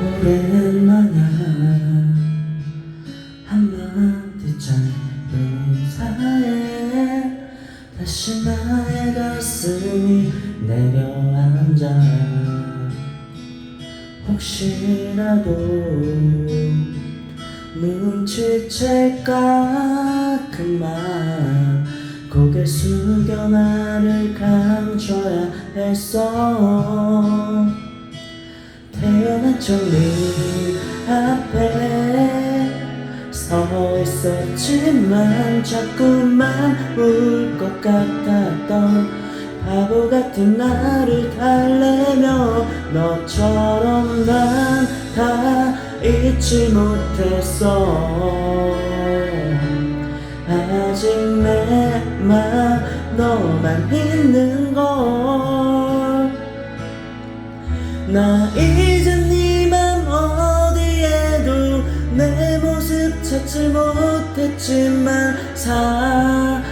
오랜만이야 한마디 짧은 사이에 다시 나의 가슴이 내려앉아. 혹시라도 눈치챌까? 그만. 고개 숙여 나를 감춰야 했어 태어난 첫네 앞에 서 있었지만 자꾸만 울 것 같았던 바보 같은 나를 달래며 너처럼 난 다 잊지 못했어. 아직 내 맘 너만 있는 걸 나 이제 네맘 어디에도 내 모습 찾지 못했지만 사랑해.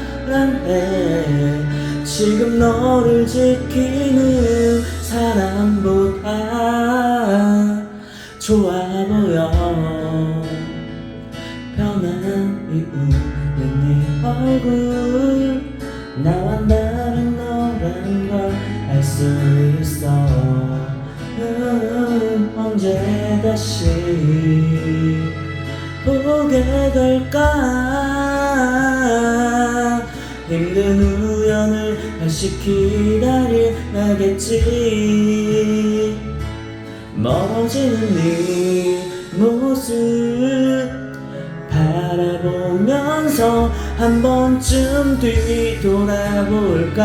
지금 너를 지키는 사람보다 좋아 보여. 변한 이유는 네 얼굴. 나와 다른 너란 걸 알 수 있어 음, 언제 다시 보게 될까? 힘든 우연을 다시 기다려야겠지. 멀어지는 네 모습 바라보면서 한 번쯤 뒤돌아볼까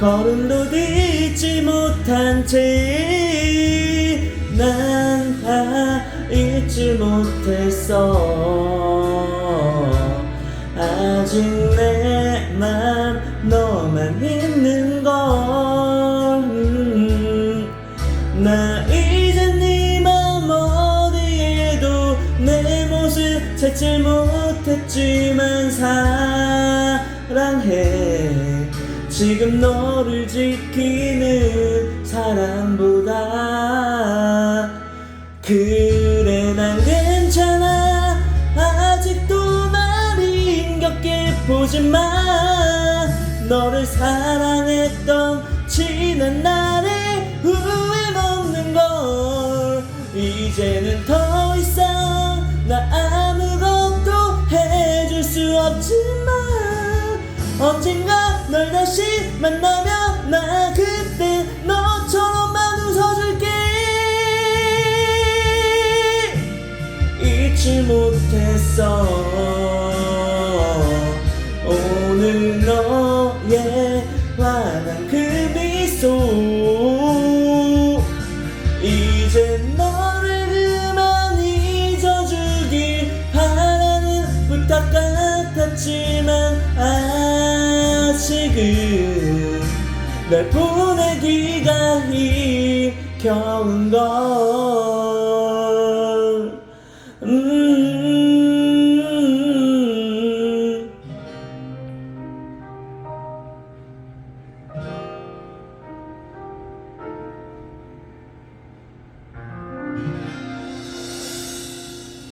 걸음도 딛지 못한 채 난 다 잊지 못했어 아직 내 맘 너만 있는 걸 음. 나 이제 네맘 어디에도 내 모습 찾지 못했지만 사랑해 지금 너를 지키는 사람보다 그래 난 괜찮아. 아직도 날 힘겹게 보지 마 너를 사랑했던 지난 날에 후회 없는 걸 이제는 더 이상 나 아무것도 해줄 수 없지만 언젠가 널 다시 만나면 나 그때 너처럼만 웃어줄게. 잊지 못했어. 오늘 너의 환한 그 미소 아직은 널 보내기가 힘겨운 걸